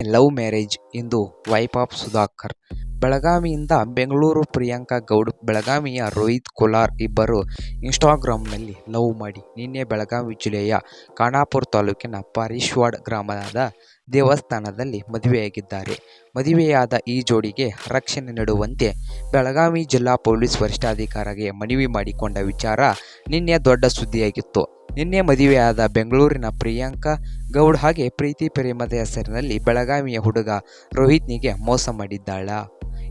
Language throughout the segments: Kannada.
Love marriage Indu wife of Sudhakar. ಬೆಳಗಾವಿಯಿಂದ Bengaluru Priyanka Goud, ಬೆಳಗಾವಿಯ ರೋಹಿತ್ ಕೋಲಾರ್ ಇಬ್ಬರು ಇನ್ಸ್ಟಾಗ್ರಾಮ್ನಲ್ಲಿ ಲವ್ ಮಾಡಿ ನಿನ್ನೆ ಬೆಳಗಾವಿ ಜಿಲ್ಲೆಯ ಖಾನಾಪುರ ತಾಲೂಕಿನ ಪಾರೀಶ್ವಾಡ್ ಗ್ರಾಮದ ದೇವಸ್ಥಾನದಲ್ಲಿ ಮದುವೆಯಾಗಿದ್ದಾರೆ. ಮದುವೆಯಾದ ಈ ಜೋಡಿಗೆ ರಕ್ಷಣೆ ನೀಡುವಂತೆ ಬೆಳಗಾವಿ ಜಿಲ್ಲಾ ಪೊಲೀಸ್ ವರಿಷ್ಠಾಧಿಕಾರಿಗೆ ಮನವಿ ಮಾಡಿಕೊಂಡ ವಿಚಾರ ನಿನ್ನೆ ದೊಡ್ಡ ಸುದ್ದಿಯಾಗಿತ್ತು. ನಿನ್ನೆ ಮದುವೆಯಾದ ಬೆಂಗಳೂರಿನ ಪ್ರಿಯಾಂಕಾ ಗೌಡ್ ಹಾಗೆ ಪ್ರೀತಿ ಪ್ರೇಮದ ಹೆಸರಿನಲ್ಲಿ ಬೆಳಗಾವಿಯ ಹುಡುಗ ರೋಹಿತ್ನಿಗೆ ಮೋಸ ಮಾಡಿದ್ದಾಳ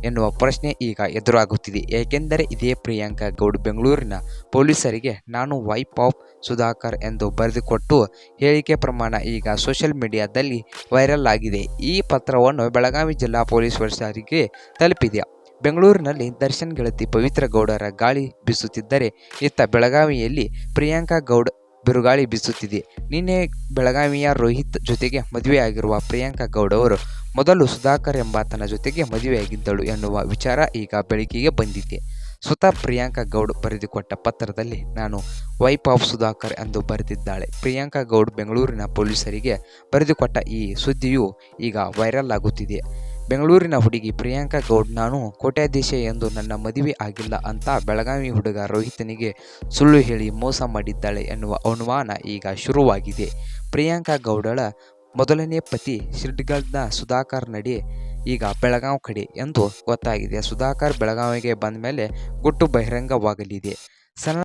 ಎನ್ನುವ ಪ್ರಶ್ನೆ ಈಗ ಎದುರಾಗುತ್ತಿದೆ. ಏಕೆಂದರೆ ಇದೇ ಪ್ರಿಯಾಂಕಾ ಗೌಡ್ ಬೆಂಗಳೂರಿನ ಪೊಲೀಸರಿಗೆ, ನಾನು ವೈಪ್ ಆಫ್ ಸುಧಾಕರ್ ಎಂದು ಬರೆದುಕೊಟ್ಟು ಹೇಳಿಕೆ ಪ್ರಮಾಣ ಈಗ ಸೋಷಿಯಲ್ ಮೀಡಿಯಾದಲ್ಲಿ ವೈರಲ್ ಆಗಿದೆ. ಈ ಪತ್ರವನ್ನು ಬೆಳಗಾವಿ ಜಿಲ್ಲಾ ಪೊಲೀಸ್ ವರಿಷ್ಠರಿಗೆ ತಲುಪಿದೆ. ಬೆಂಗಳೂರಿನಲ್ಲಿ ದರ್ಶನ್ ಗೆಳತಿ ಪವಿತ್ರ ಗೌಡರ ಗಾಳಿ ಬೀಸುತ್ತಿದ್ದರೆ, ಇತ್ತ ಬೆಳಗಾವಿಯಲ್ಲಿ ಪ್ರಿಯಾಂಕಾ ಗೌಡ್ ಬಿರುಗಾಳಿ ಬೀಸುತ್ತಿದೆ. ನಿನ್ನೆ ಬೆಳಗಾವಿಯ ರೋಹಿತ್ ಜೊತೆಗೆ ಮದುವೆಯಾಗಿರುವ ಪ್ರಿಯಾಂಕಾ ಗೌಡ್ ಅವರು ಮೊದಲು ಸುಧಾಕರ್ ಎಂಬಾತನ ಜೊತೆಗೆ ಮದುವೆಯಾಗಿದ್ದಳು ಎನ್ನುವ ವಿಚಾರ ಈಗ ಬೆಳಕಿಗೆ ಬಂದಿದೆ. ಸ್ವತಃ ಪ್ರಿಯಾಂಕಾ ಗೌಡ್ ಬರೆದುಕೊಟ್ಟ ಪತ್ರದಲ್ಲಿ ನಾನು ವೈಫ್ ಆಫ್ ಸುಧಾಕರ್ ಎಂದು ಬರೆದಿದ್ದಾಳೆ. ಪ್ರಿಯಾಂಕಾ ಗೌಡ್ ಬೆಂಗಳೂರಿನ ಪೊಲೀಸರಿಗೆ ಬರೆದುಕೊಟ್ಟ ಈ ಸುದ್ದಿಯು ಈಗ ವೈರಲ್ ಆಗುತ್ತಿದೆ. ಬೆಂಗಳೂರಿನ ಹುಡುಗಿ ಪ್ರಿಯಾಂಕಾ ಗೌಡ್, ನಾನು ಕೋಟ್ಯಾಧೀಶ ಎಂದು ನನ್ನ ಮದುವೆ ಆಗಿಲ್ಲ ಅಂತ ಬೆಳಗಾವಿ ಹುಡುಗ ರೋಹಿತನಿಗೆ ಸುಳ್ಳು ಹೇಳಿ ಮೋಸ ಮಾಡಿದ್ದಾಳೆ ಎನ್ನುವ ಅನುಮಾನ ಈಗ ಶುರುವಾಗಿದೆ. ಪ್ರಿಯಾಂಕಾ ಗೌಡಳ ಮೊದಲನೇ ಪತಿ ಶಿಡ್ಗಲ್ನ ಸುಧಾಕರ್ ನಡಿ ಈಗ ಬೆಳಗಾವಿ ಕಡೆ ಎಂದು ಗೊತ್ತಾಗಿದೆ. ಸುಧಾಕರ್ ಬೆಳಗಾವಿಗೆ ಬಂದ ಮೇಲೆ ಗುಟ್ಟು ಬಹಿರಂಗವಾಗಲಿದೆ. ಸಣ್ಣ